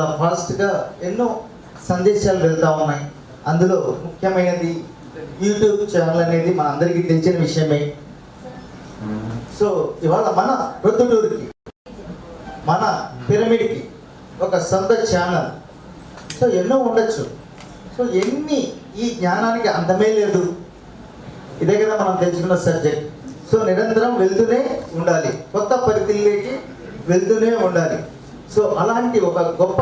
ఫాస్ట్గా ఎన్నో సందేశాలు వెళ్తూ ఉన్నాయి. అందులో ముఖ్యమైనది యూట్యూబ్ ఛానల్ అనేది మన అందరికీ తెలిసిన విషయమే. సో ఇవాళ మన ప్రొద్దుటూరుకి మన పిరమిడ్కి ఒక సొంత ఛానల్. సో ఎన్నో ఉండొచ్చు. సో ఎన్ని ఈ జ్ఞానానికి అందమే లేదు. ఇదే కదా మనం తెలుసుకున్న సబ్జెక్ట్. సో నిరంతరం వెళ్తూనే ఉండాలి. కొత్త పరిధిలోకి వెళ్తూనే ఉండాలి. సో అలాంటి ఒక గొప్ప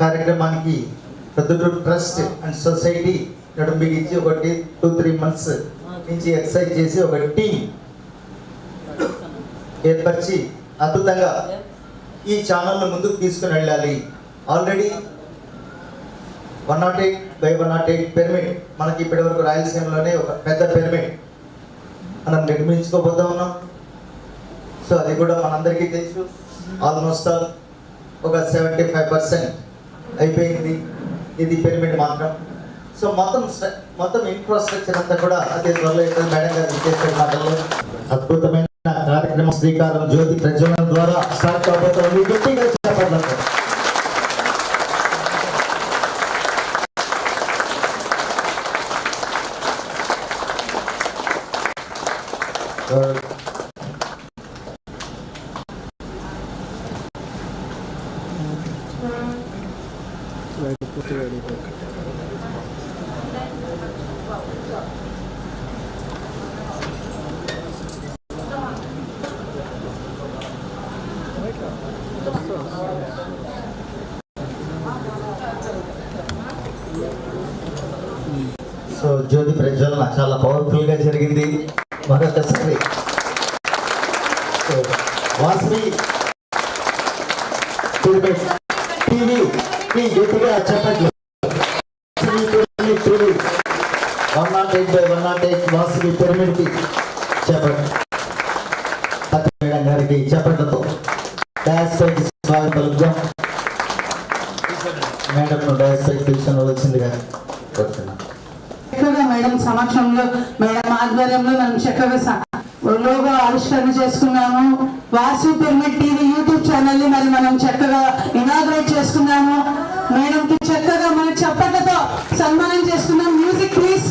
కార్యక్రమానికి పెద్దటూరు ట్రస్ట్ అండ్ సొసైటీ నడుం బిగించి ఒకటి టూ త్రీ మంత్స్ నుంచి ఎక్సర్సైజ్ చేసి ఒక టీం ఏర్పరిచి అద్భుతంగా ఈ ఛానల్ను ముందుకు తీసుకుని వెళ్ళాలి. Already one nought eight by one nought eight pyramid మనకి ఇప్పటి వరకు రాయలసీమలోనే ఒక పెద్ద పిరమిడ్. మనం నిర్మించుకోబోతా ఉన్నాం. సో అది కూడా మనందరికీ తెలుసు. ఆల్మోస్ట్ ఆల్ uh, ఒక సెవెంటీ ఫైవ్ పర్సెంట్ అయిపోయింది. ఇది పిరమిడ్ మాత్రం. సో మొత్తం మొత్తం ఇన్ఫ్రాస్ట్రక్చర్ అంతా కూడా అదే త్వరలో ఇక్కడ మేడం గారు చేసే మాటల్లో. అద్భుతమైన కార్యక్రమం శ్రీకారం జ్యోతి ప్రజ్వలన ద్వారా స్టార్ట్ కాబోతోంది గట్టిగా చెప్పట్లేదు సో జ్యోతి ప్రజ్వలన చాలా పవర్ఫుల్గా జరిగింది. మరొకసారి సో టీవీ గట్టిగా చెప్పట్లు one nought eight by one nought eight చెప్పండి. గారికి చెప్పట్లతో చక్కగా లోగో ఆవిష్కరణ చేసుకున్నాము. వాసు పిరమిడ్ టీవీ యూట్యూబ్ ఛానల్ని మరి మనం చక్కగా ఇనాగ్రేట్ చేసుకున్నాము. మేడం కి చక్కగా మన చప్పట్లతో సన్మానం చేసుకున్నాం. మ్యూజిక్ ప్లీజ్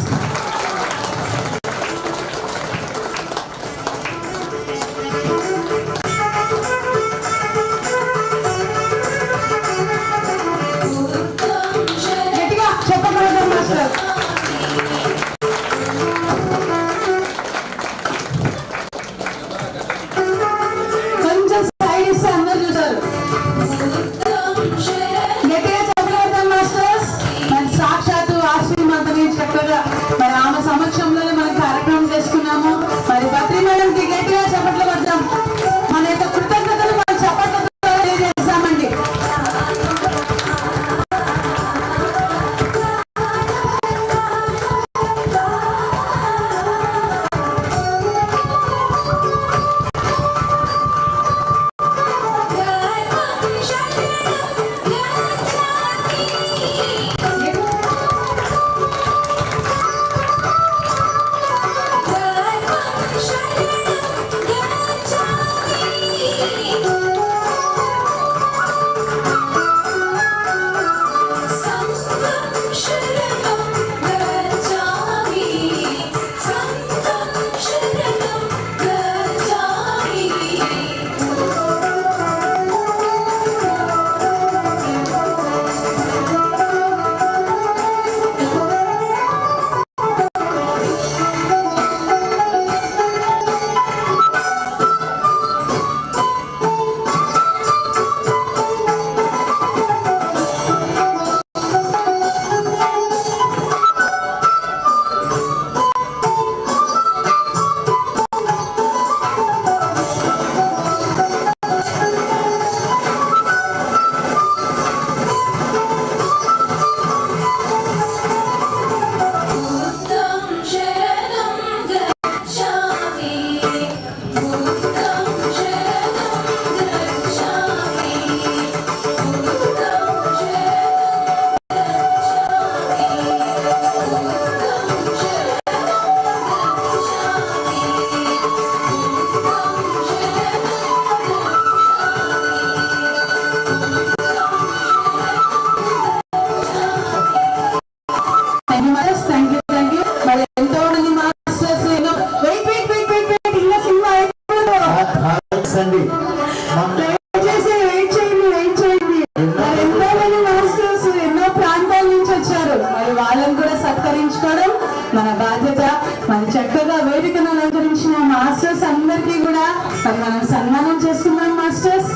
సన్మానం సన్మానం చేస్తున్నాం masters.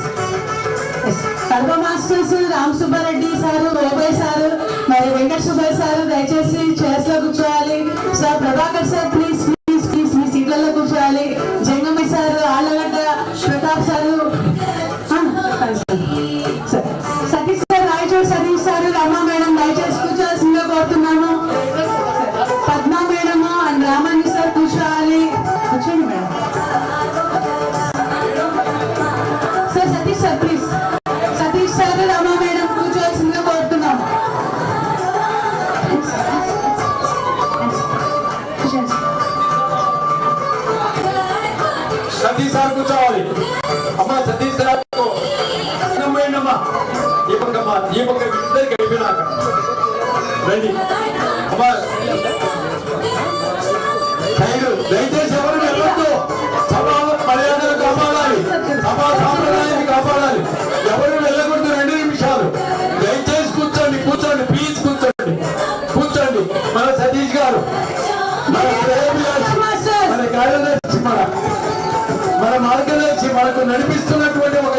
Kadapa masters Ram Subbareddy sir వైభయ్ sir మరి వెంకట సుబ్బయ్య సారు దయచేసి చైర్స్ కూర్చోవాలి. సార్ ప్రభాకర్ సార్ ప్లీజ్ దీపకమ్మ దీపక ఇద్దరికి అయిపోయినాక మర్యాదలు కాపాడాలి. సభా సాంప్రదాయాన్ని కాపాడాలి. ఎవరు వెళ్ళకూడదు రెండు నిమిషాలు. దయచేసి కూర్చోండి కూర్చోండి ప్లీజ్ కూర్చోండి. కూర్చోండి. మన సతీష్ గారు. మన మన కార్యదర్శి మన మన మార్గదర్శి మనకు నడిపిస్తున్నటువంటి ఒక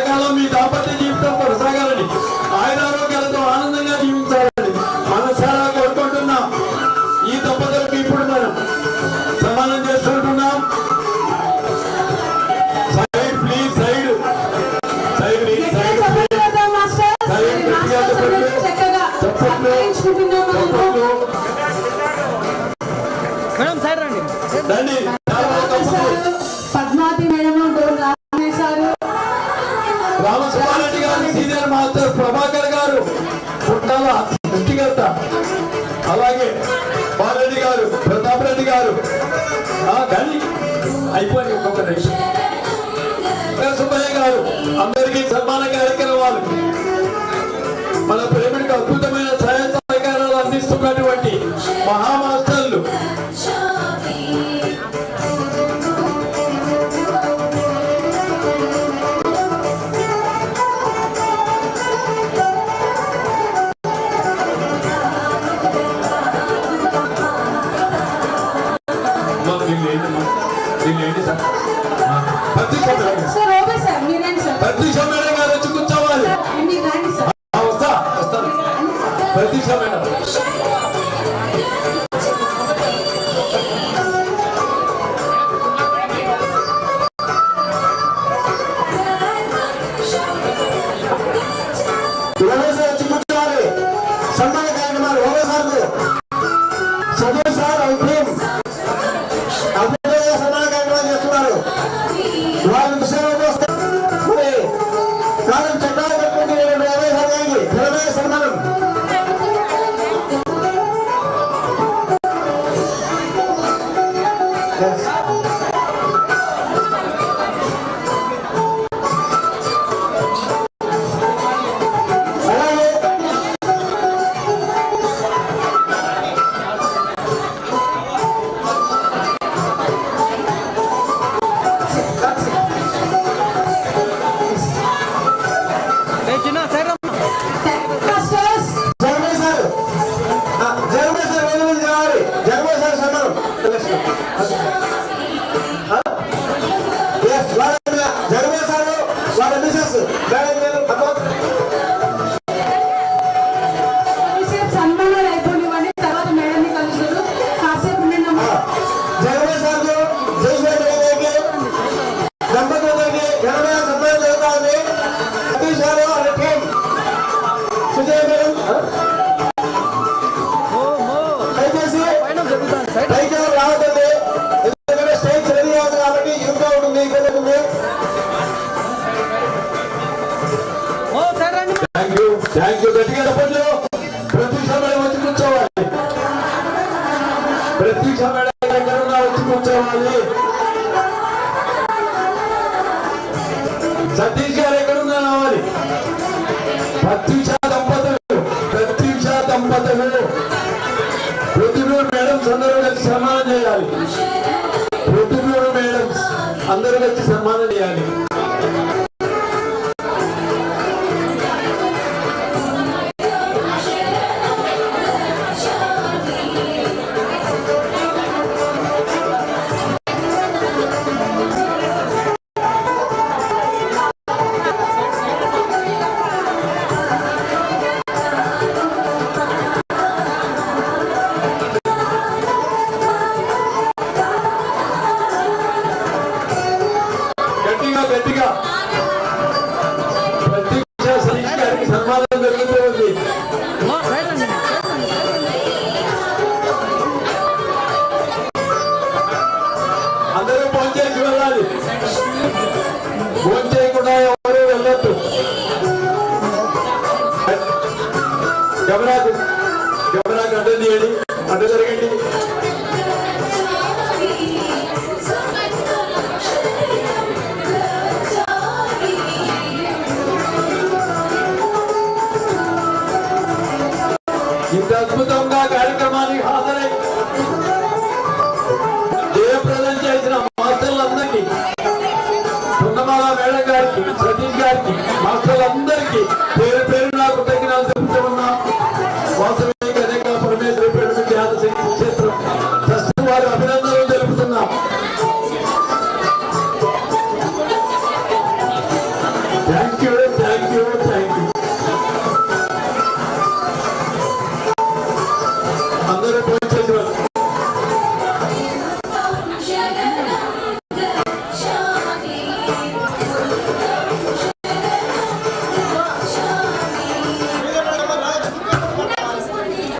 రండి ప్రతీక్ష మేడం గారు వచ్చి కూర్చోవాలి. ప్రతీక్ష మేడం பத்து ఇంత అద్భుతంగా కార్యక్రమానికి హాజరై